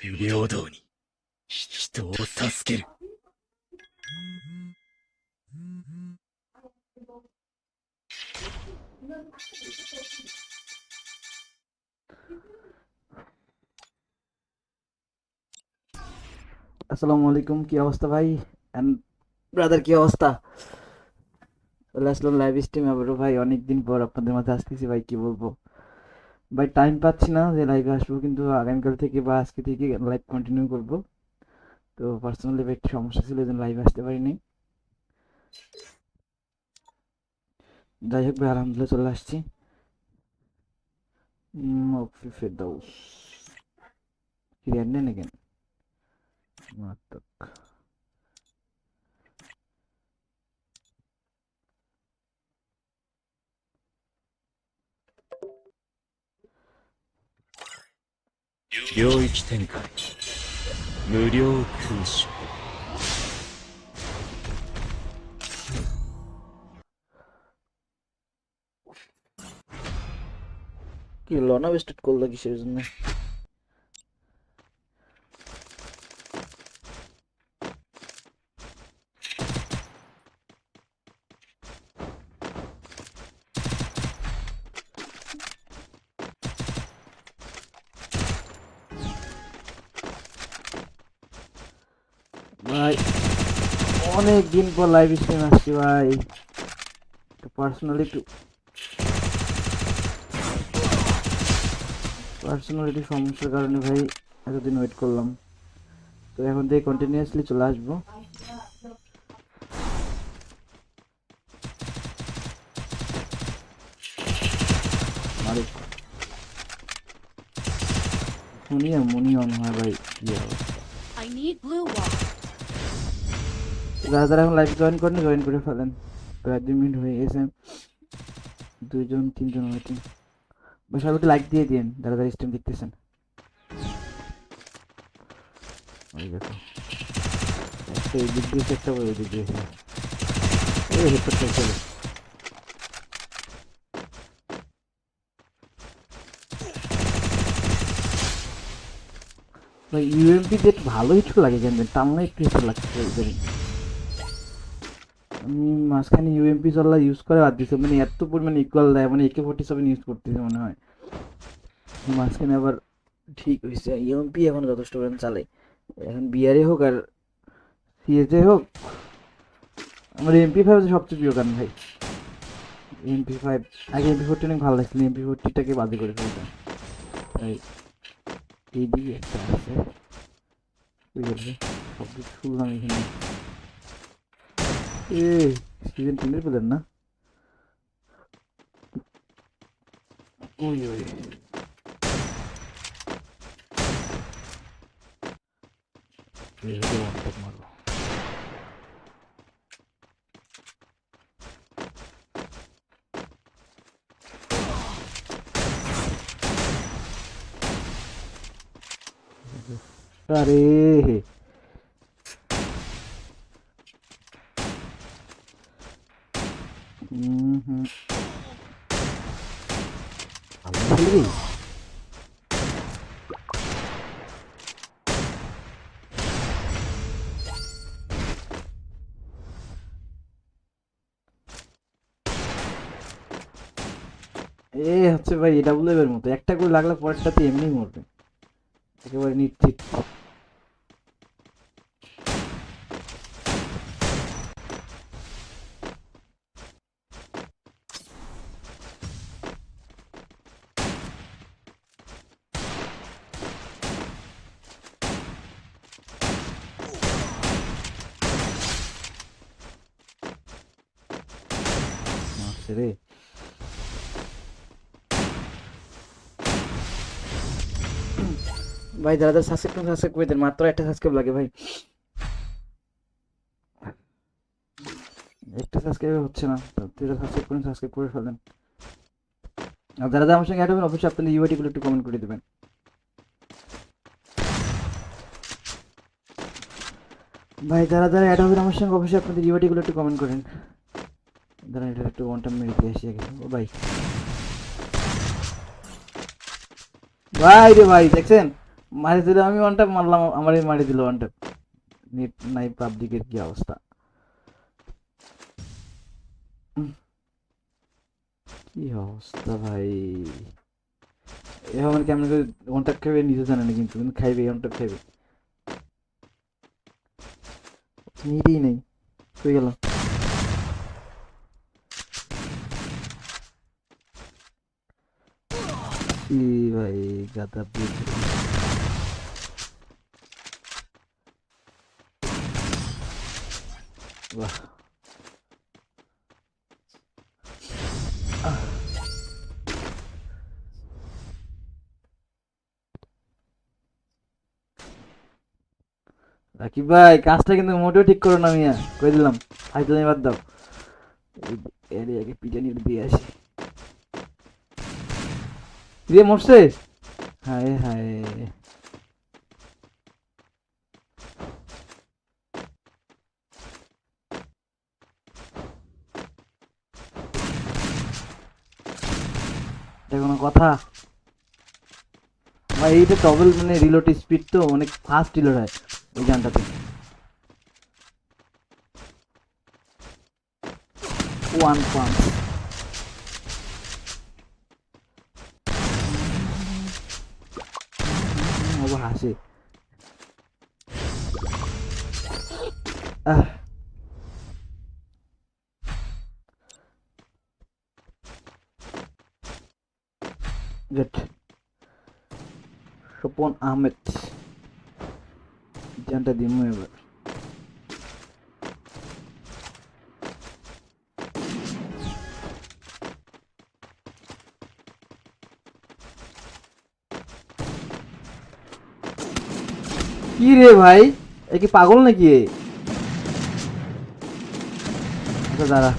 不平等に人を助ける。 আসসালামু আলাইকুম কি অবস্থা ভাই এন্ড ব্রাদার কি অবস্থা চলে আসলাম লাইভ স্ট্রিম আবারও ভাই অনেকদিন পর আপনাদের মাঝে আসতেছি ভাই কি বলবো ভাই টাইম পাচ্ছি না যে লাইভে আসব, কিন্তু আগামীকাল থেকে বা আজকে থেকে লাইভ কন্টিনিউ করব। তো পার্সোনালি একটু সমস্যা ছিল জন্য লাইভে আসতে পারিনি। যাই হোক ভাই, আলহামদুলিল্লাহ চলে আসছি। মকফি ফেরদাউস। কি নেন again মারাত্মক। 領域展開無料空襲 Yıllarına vestit koldaki şey yüzünden. অনেক দিন পর লাইভ স্ট্রিম আসছি ভাই। পার্সোনালি একটু পার্সোনালিটি সমস্যার কারণে ভাই এতদিন ওয়েট করলাম। তো এখন থেকে কন্টিনিউয়াসলি চলে আসব। মুনিয়া মুনি হয় ভাই। কি অবস্থা I need blue wall. যারা যারা এখন লাইভ জয়েন করেন জয়েন করে ফেলেন। প্রায় দুই মিনিট হয়ে গেছে। দুইজন তিনজন বা সবাই একটু লাইক দিয়ে দিন যারা যারা স্ট্রিম দেখতেছেন। ওই দেখো। একটা এই দিয়েছে একটা ওই দিয়েছে এই হেডফোনটা চলে। ভাই ইউএমপি ভালো একটু লাগে কেন টামনা একটু লাগছে মাঝখানে ইউএমপি চল্লা ইউজ করে বাদ দিছি। মানে এত পরিমাণে ইকুয়াল দেয় মানে একে ফোর্টি সেভেন ইউজ করতেছে মনে হয়। মাঝখানে আবার ঠিক হয়েছে ইউএমপি এখন যথেষ্ট পরিমাণ চালে। এখন বিআরএ হোক আর সিএজে হোক, আমার এমপি ফাইভ সবচেয়ে প্রিয় গান ভাই। এমপি ফাইভ আগে এমপি ফোরটি অনেক ভালো লাগছিল। এমপি ফোরটিটাকে বাদে করে ফেলতাম। তাই এইদিকে একটা আছে। ওই গেছে সব কিছু শুনলাম এখানে। এ সিজন তিনের পেলেন না ওই ওই এদিকে one tap মারবো। আরে হুম হুম আমি খেলবি এ হচ্ছে ভাই, এটা বলে এবার মতো। একটা করে লাগলে পরেরটাতে এমনি মরবে। একেবারে নিশ্চিত। রে। ভাই, যারা যারা সাবস্ক্রাইব করেন সাবস্ক্রাইব করে দেন। মাত্র একটা সাবস্ক্রাইব লাগে ভাই। একটা সাবস্ক্রাইব হচ্ছে না। যারা সাবস্ক্রাইব করেন সাবস্ক্রাইব করে ফেলেন। আর যারা যারা আমার সঙ্গে অ্যাড হবেন, অবশ্যই আপনাদের ইউআইডি গুলো একটু কমেন্ট করে দেবেন। ভাই, যারা যারা অ্যাড হবেন আমার সঙ্গে, অবশ্যই আপনাদের ইউআইডি গুলো একটু কমেন্ট করেন। দাঁড়ান, এটা একটু ওয়ান টাইম মেরে দিয়ে আসি ও ভাই। ভাই রে ভাই, দেখছেন? মারি দিল আমি ওয়ান মারলাম, আমারই মারি দিল ওয়ান নেট নাই পাবলিকের কি অবস্থা। কি অবস্থা ভাই? এভাবে কেমন করে ওয়ান ট্যাপ নিজে জানে না কিন্তু কিন্তু খাইবে ওয়ান ট্যাপ খাইবে। নিতেই নেই হয়ে গেল? ই ভাই, গাদা বাহ রাকিব ভাই, কাজটা কিন্তু মোটেও ঠিক করো না মিয়া। কই দিলাম? হাইতে বাদ দাও। এর আগে পিটানি দিয়ে আসি। দিয়ে মরছে? হায় হায়। কথা। ভাই এইটা ডবল মানে রিলোড স্পিড তো অনেক ফাস্ট রিলোড হয় ওই গানটাতে। ওয়ান আবার হাসে। Ah good Swapan Ahmed. জানটা দিমু এবার। কি রে ভাই? এ কি পাগল নাকি? আচ্ছা দাঁড়া।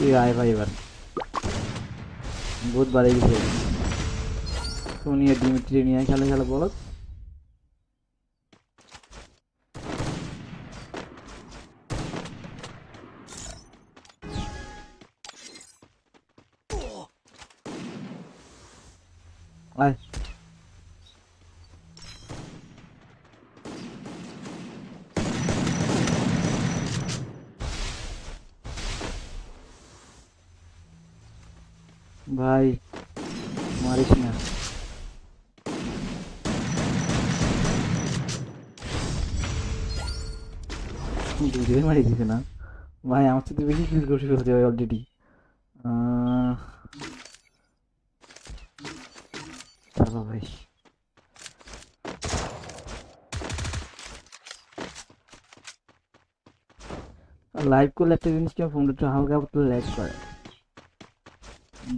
তুই আয় ভাই এবার। বহুত বাড়ে গেছে সোনিয়া ডিমিট্রি নিয়ে খেলে খেলা বলো। আয় ভাই, মারিস না। দুজনে মারি দিছে না? ভাই, আমার সাথে বেশি কিল করে ফেলছে ভাই অলরেডি চলো ভাই। লাইভ করলে একটা জিনিস কি ফোনটা একটু হালকা ল্যাগ করে।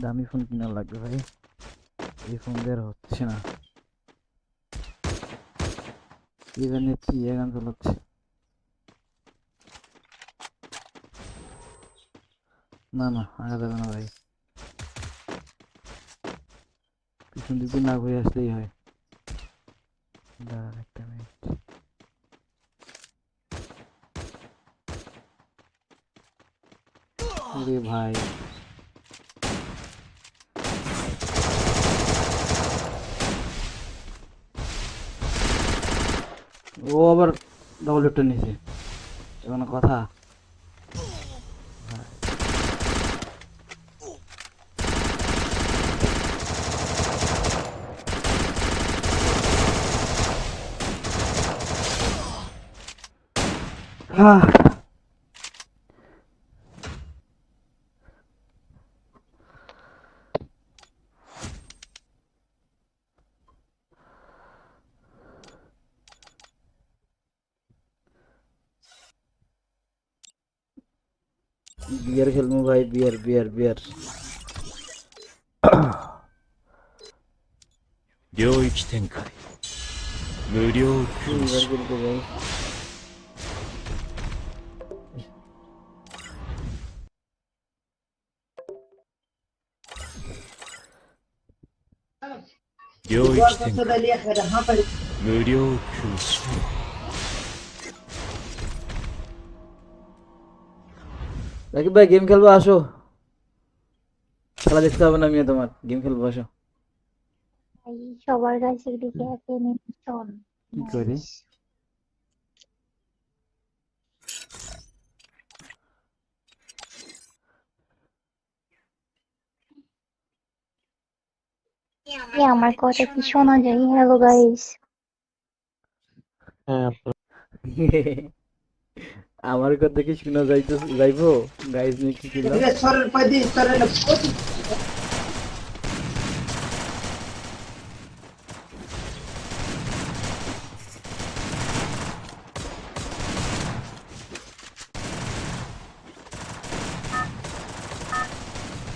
দামি ফোন কিনা লাগবে ভাই? এই ফোন দিয়ে হচ্ছে না। ইভেন নিচ্ছি ইয়ে গান না না আগা যাবে না ভাই। পিছন দিক না ঘুরে আসলেই হয়। দাঁড়ান একটা মিনিট আরে ভাই। ও আবার ডবল হেডটা নিয়েছে। কোনো কথা। হ্যাঁ। बियर खेलूँ भाई बियर बियर बियर 領域展開無料空襲領域展開無料空襲 রাকিব ভাই গেম খেলব আসো। খেলা দেখতে হবে না মিয়া তোমার। গেম খেলব ভাই সবার কাছে দিকে এক নির্বাচন কি করি? আমার কথা কি শোনা যায়? হ্যালো গাইস আমার কথা কি শোনা যাইতো যাইবো? গাইজ নিয়ে কি ছিল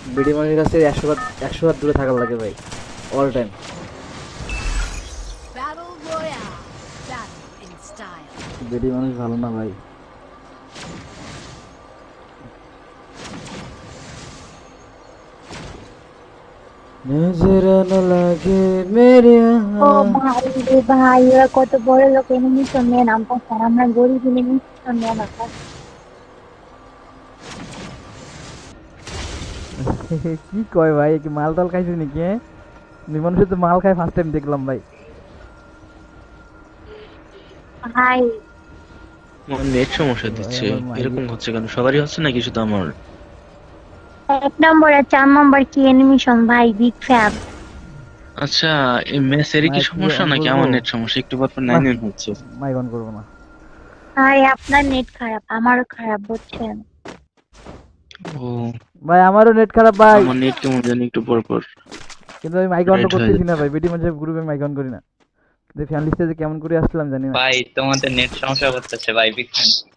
বিডি মানুষের কাছে একশো বার একশো বার দূরে থাকার লাগে ভাই অল টাইম. বিডি মানুষ ভালো না ভাই। নজর না লাগে মেরে ও ভাই রে ভাই ওরা কত বড় লোক নাম পাচ্ছেন আমরা গরিব নাম কি কয় ভাই কি মাল টাল খাইছে নাকি হ্যাঁ মানুষের তো মাল খায় ফার্স্ট টাইম দেখলাম ভাই। ভাই। আমার নেট সমস্যা দিচ্ছে। এরকম হচ্ছে কেন? সবারই হচ্ছে নাকি শুধু আমার? এক নম্বর আর চার নম্বর কি এনিমিশন ভাই বিগ ফ্যান আচ্ছা এই মেসেরই কি সমস্যা নাকি? আমার নেট সমস্যা একটু পর পর নাইন নাইন হচ্ছে। মাইক অন করব না। আরে আপনার নেট খারাপ আমারও খারাপ বুঝছেন? ও। ভাই আমারও নেট খারাপ ভাই। আমার নেট কেমন জানি একটু পর পর। কিন্তু আমি মাইক অন করতেছি না ভাই। বিডি মাঝে গ্রুপে মাইক অন করি না। কিন্তু ফ্যান লিস্টে যে কেমন করে আসলাম জানি না। ভাই তোমাদের নেট সমস্যা করতেছে ভাই বিক্রেন শালা,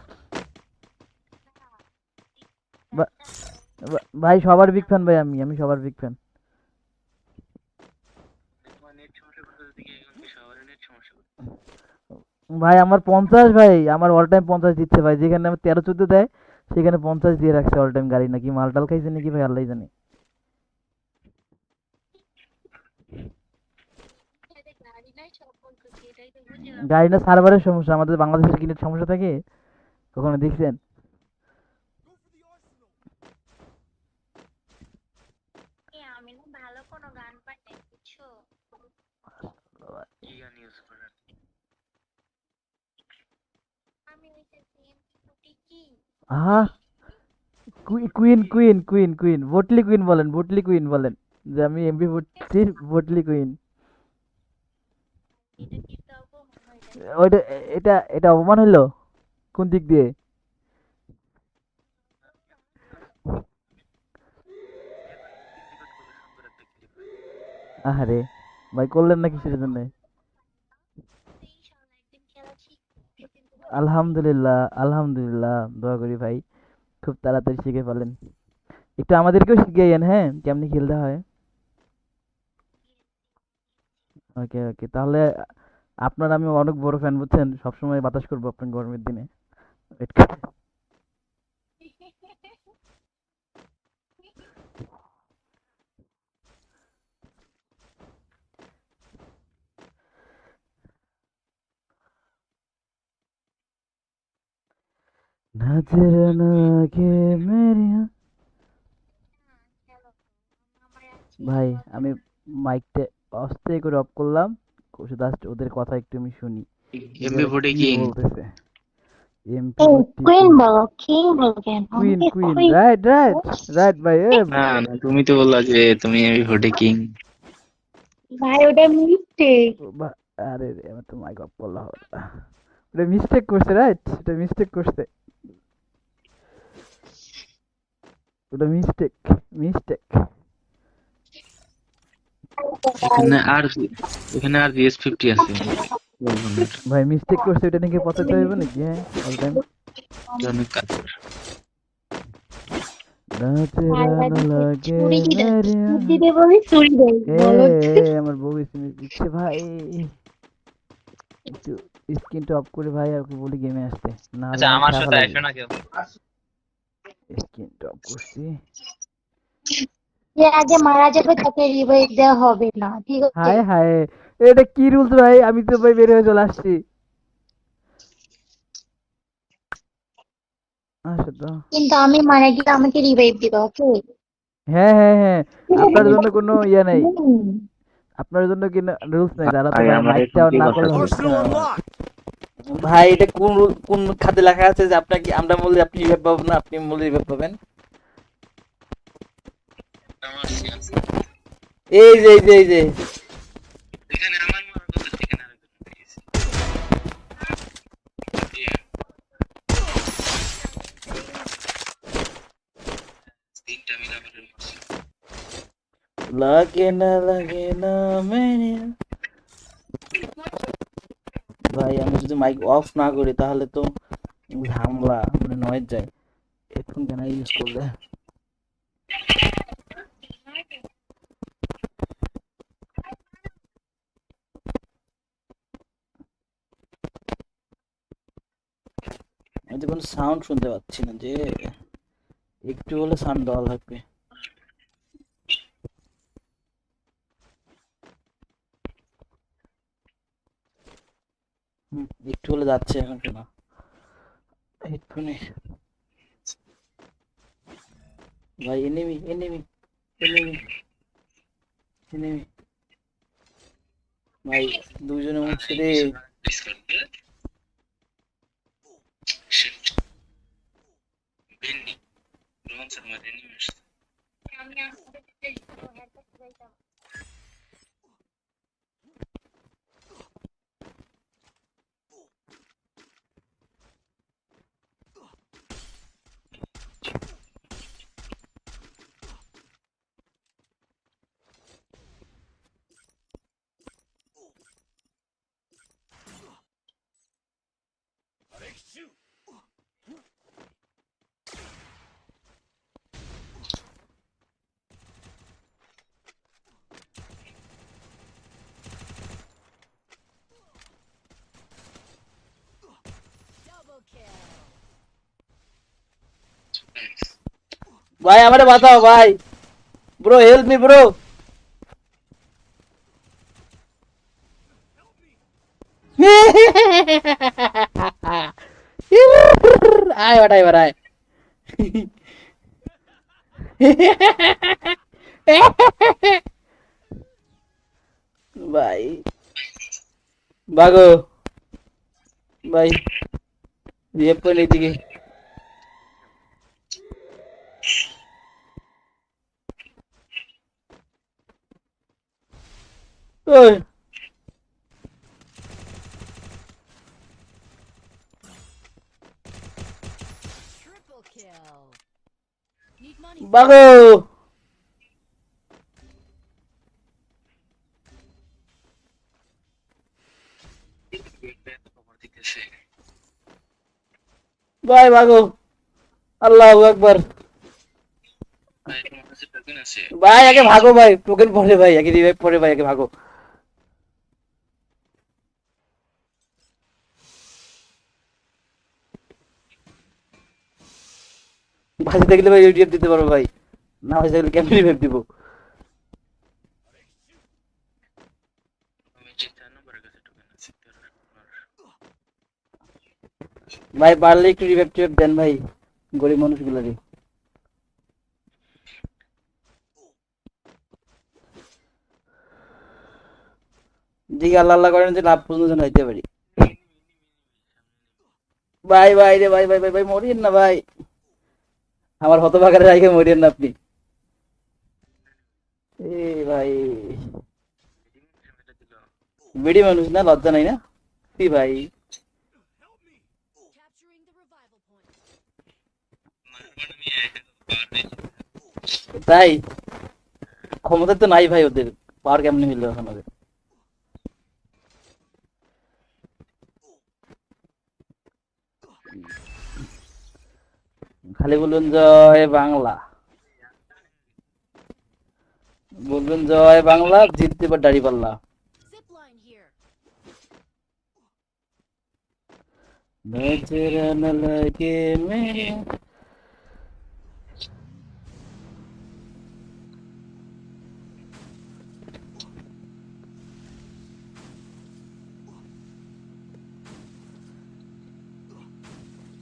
ভাই, সবার বিগ ফ্যান ভাই আমি আমি সবার বিগ ফ্যান ভাই, আমার পঞ্চাশ ভাই, আমার অল টাইম পঞ্চাশ দিচ্ছে ভাই। যেখানে আমার তেরো, চোদ্দ দেয়, সেখানে পঞ্চাশ দিয়ে রাখছে অল টাইম গাড়ি নাকি? মাল মালটাল খাইছে নাকি ভাই? আল্লাহ জানে। গাড়ি না সার্ভারের সমস্যা, আমাদের বাংলাদেশের কিনের সমস্যা থাকে? কখনো দেখছেন আমি না ভালো কোনো গান পাই নাই বুঝছ কি গান use করেন? আমি হইতেছি ফুটি আহা কুইন কুইন কুইন কুইন ভোটলি কুইন বলেন ভোটলি কুইন বলেন, যে আমি এমবি ভোটছি ভোটলি কুইন হয় ওইটা, এটা এটা অপমান হইল? কোন দিক দিয়ে? আহারে, ভাই করলেন না কিসের জন্য ইনশাআল্লাহ একদিন খেলা শিখব কিন্তু আলহামদুলিল্লাহ আলহামদুলিল্লাহ, দোয়া করি ভাই। খুব তাড়াতাড়ি শিখে ফেলেন। একটু আমাদেরকেও শিখিয়েন হ্যাঁ? কেমনি খেলতে হয়? ওকে ওকে। তাহলে আপনার আমি অনেক বড় ফ্যান বুঝছেন? সবসময় বাতাস করব আপনার গরমের দিনে। Wait নজর লাগে মেরিয়া ভাই আমি মাইকটা অস্থায় করে অফ করলাম। জাস্ট ওদের কথা একটু আমি শুনি। এমপি ফুটে কি বলতেছে? Queen queen right right right ভাই না তুমি তো বললা যে তুমি এমপি ফুটে কিং ভাই ওটা মিস্টেক আরে রে তো মাইক অফ করলা ওটা মিস্টেক করছে রাইট এটা মিস্টেক করছে। ওটা মিস্টেক মিস্টেক এখানে আর এখানে আর জিএস ফিফটি আছে। ভাই মিস্টেক করছে এটা নাকি পচাতে হবে নাকি হ্যাঁ? অল টাইম অনেক কাজ আমার বউ দিচ্ছে ভাই। একটু স্ক্রিনটা অফ করে ভাই আর বলি গেমে আসতে। না আচ্ছা আমার সাথে আসো না কেউ। অফ করছি। যে আগে মারা যাবে তাকে রিভাইভ দেওয়া হবে না ঠিক আছে? হায় হায় এটা কি রুলস ভাই? আমি তো ভাই বের হয়ে চলে আসছি। কিন্তু আমি মারা গেলে আমাকে রিভাইভ দিবে ওকে হ্যাঁ হ্যাঁ হ্যাঁ। আপনার জন্য কোনো ইয়ে নাই। আপনার জন্য কি রুলস নাই। তারা তো ভাই, ভাই আমার মাইকটা এখন কি না কথা করলে বলছে? হচ্ছে না। ভাই এটা কোন কোন খাতে লেখা আছে যে আপনাকে আমরা বললে আপনি রিভাইভ পাবেন না আপনি বললে রিভাইভ পাবেন? এই যে এই যে এই যে। মনে লাগে না লাগে না মেরে ভাই, আমি যদি মাইক অফ না করি তাহলে তো ঝামলা মানে নয় যায়। এখন কেন ইউজ করলে? আমি তো কোনো সাউন্ড শুনতে পাচ্ছি না যে, একটু হলে সাউন্ড দেওয়া লাগবে হুম, একটু হলে যাচ্ছে এখন। শোনা হেডফোনে ভাই এনিমি এনিমি এনিমি এনিমি ভাই দুজনে হচ্ছে রে। ভাই, আমারে বাঁচাও, ভাই। ব্রো হেল্প মি ব্রো আয় বাটাই এবার ভাই। ভাগো ভাই। রিয়েপ করে দিকে ওই খবর ভাই ভাগো আল্লাহু আকবার ভাই আগে ভাগো ভাই টোকেন পরে ভাই আগে পরে ভাই আগে ভাগো। ভাজি থাকলে ভাই ইউটিউব দিতে পারব ভাই। না ভাজি থাকলে কেমন রিভাইভ দিব? ভাই পারলে একটু রিভাইভ টিভাইভ দেন ভাই, গরিব মানুষগুলোকে দিকে আল্লাহ আল্লাহ করেন যে লাভ পর্যন্ত যেন হইতে পারি। ভাই ভাই রে, ভাই ভাই ভাই ভাই, মরিয়েন না ভাই। আমার হতভাগারে রাখে মরিয়েন না আপনি। এ ভাই। বেডি মানুষ না, লজ্জা নাই না? কি ভাই। তাই? ক্ষমতা তো নাই ভাই ওদের। পাওয়ার কেমনে মিললো এখন ওদের? খালি বলবেন জয় বাংলা বলবেন জয় বাংলা জিততে বা দাড়ি পাল্লা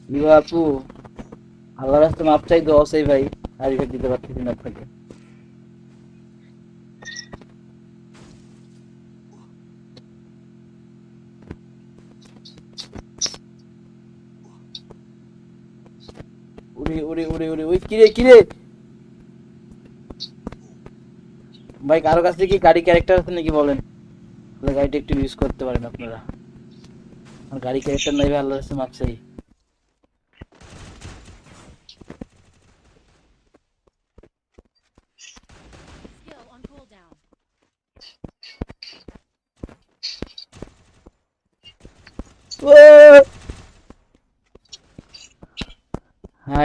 বিবাহ আল্লাহর রাস্তা মাপ চাই দোয়া চাই ভাই। আর ইভেন্ট দিতে পারতেছি না আপনাকে। উড়ে উড়ে উড়ে উড়ে। ওই কিরে কিরে? ভাই, কারও কাছে কি গাড়ি ক্যারেক্টার আছে নাকি বলেন? গাড়িটা একটু ইউজ করতে পারেন আপনারা। আর গাড়ি ক্যারেক্টার নাই ভাই, আল্লাহর রাস্তা মাপ চাই।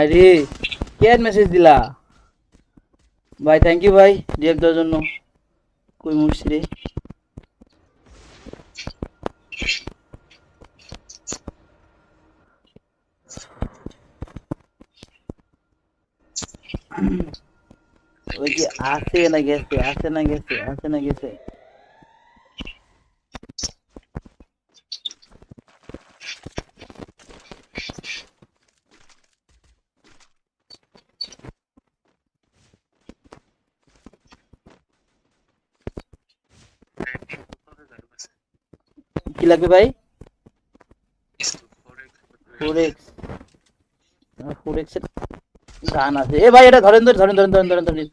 হায় রে কে মেসেজ দিলা? ভাই থ্যাংক ইউ ভাই ডিএফ দেওয়ার জন্য। কই মুর্শি রে ওই কি আসে না গেছে আসে না গেছে আসে না গেছে? কি লাগবে ভাই? গান আছে। এ ভাই এটা ধরেন ধরেন ধরেন ধরেন ধরেন ধরেন ধরেন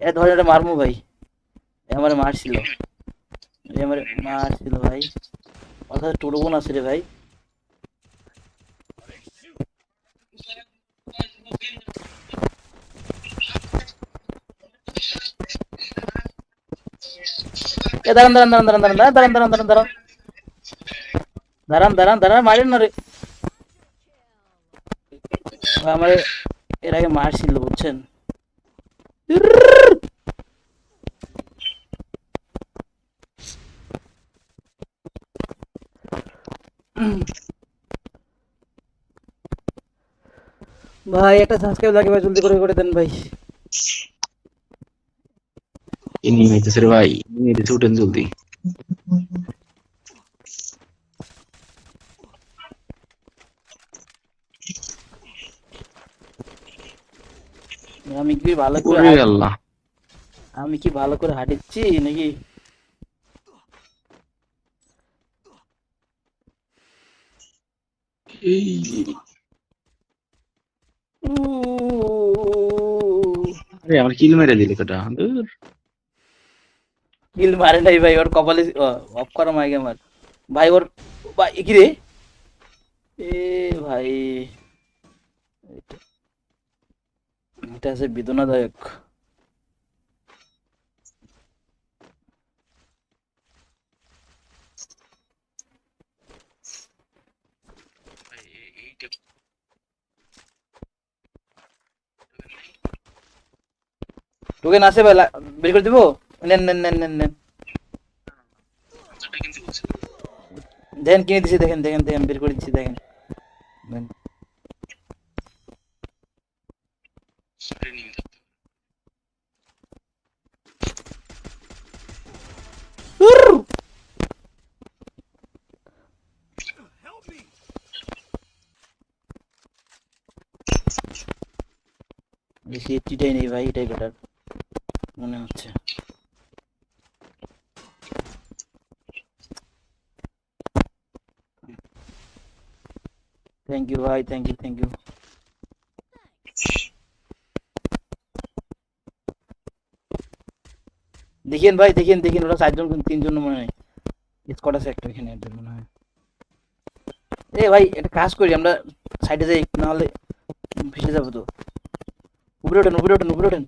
এটা ধরেন এটা মারমু ভাই। আমার মারছিল। আমার মারছিল ভাই। অর্থাৎ টোরবোন আছে রে ভাই। এ দাঁড়ান দাঁড়ান দাঁড়ান দাঁড়ান দাঁড়ান দাঁড়ান দাঁড়ান দাঁড়ান দাঁড়ান। দাঁড়ান দাঁড়ান দাঁড়ান মারেন না রে আমার এর আগে মারছিল বুঝছেন ভাই একটা সাবস্ক্রাইব লাগে ভাই জলদি করে করে দেন ভাই এনিমি হইতেছে রে ভাই হইতেছে উঠেন জলদি আমি কি ভালো করে আল্লাহ। আমি কি ভালো করে হাঁটিচ্ছি নাকি? আরে আমার কিল মেরে দিলি কটা? দূর। কিল মারে নাই ভাই ওর কপালে অফ করা মাইকে আমার ভাই ওর ভাই কি রে? এ ভাই। এটা- আছে বেদনাদায়ক। টোকেন আছে ভাই বের করে দিব? নেন নেন নেন নেন নেন। দেখেন কিনে দিছি দেখেন দেখেন দেখেন বের করে দিচ্ছি দেখেন। নেন। উর্র! বেশি এটিটাই নেই ভাই এটাই বেটার মনে হচ্ছে থ্যাংক ইউ ভাই থ্যাংক ইউ থ্যাংক ইউ দেখেন ভাই দেখেন দেখেন ওরা চারজন তিনজন মনে হয়। স্কট আছে একটা এখানে একজন মনে হয়। এ ভাই, একটা কাজ করি, আমরা সাইডে যাই নাহলে ফেসে যাব তো। উপরে ওঠেন উপরে ওঠেন উপরে ওঠেন।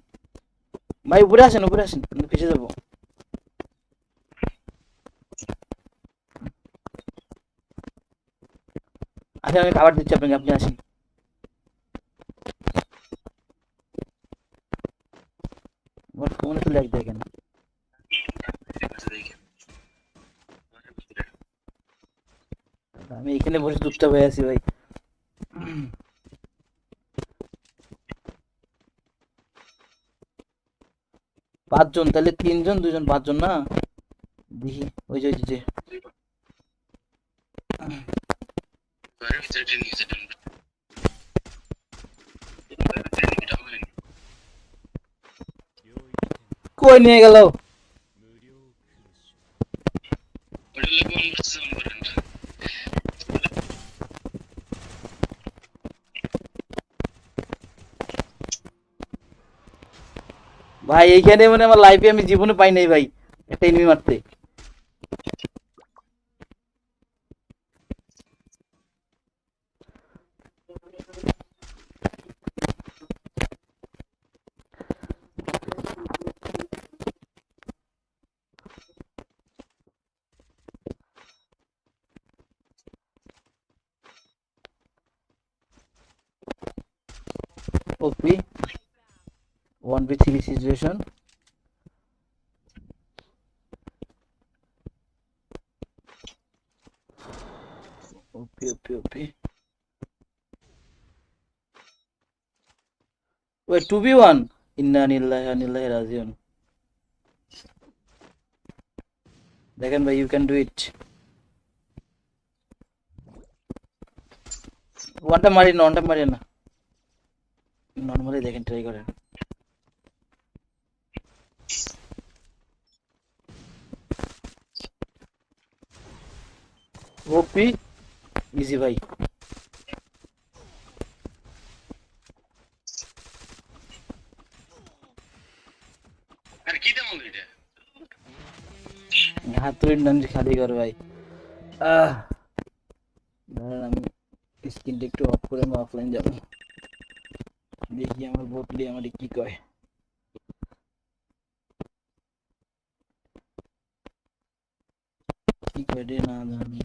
ভাই, উপরে আসেন উপরে আসেন ফেসে যাব। আচ্ছা আমি খাবার দিচ্ছি আপনাকে, আপনি আসেন আমার ফোনে তো লাগ দেখেন এখানে বসে চুপচাপ হয়ে আছি ভাই। পাঁচজন, তাহলে তিনজন, দুজন, পাঁচজন না? দেখি, ওই যে ওই যে কই নিয়ে গেল ওটা লোক অন করছে অন করেন ভাই এইখানে মানে আমার লাইফে আমি জীবনে পাই নাই ভাই একটা এনিমি মারতে OP one B three situation OP OP OP ওই টু বি ওয়ান ইন্না নিল্লাহি আনিল্লাহি রাজিউন দেখেন ভাই ইউ ক্যান ডু ইট ওয়ানটা মারি না ওয়ানটা মারি না নর্মালি দেখেন ট্রাই করেন ওপি ইজি ভাই হাত নামছি খালি কর ভাই। আহ। দাঁড়ান আমি স্ক্রিনটা একটু অফ করে আমি অফলাইন যাব। দেখি আমার বটলি আমার কি কয়। কি কয় রে না জানি।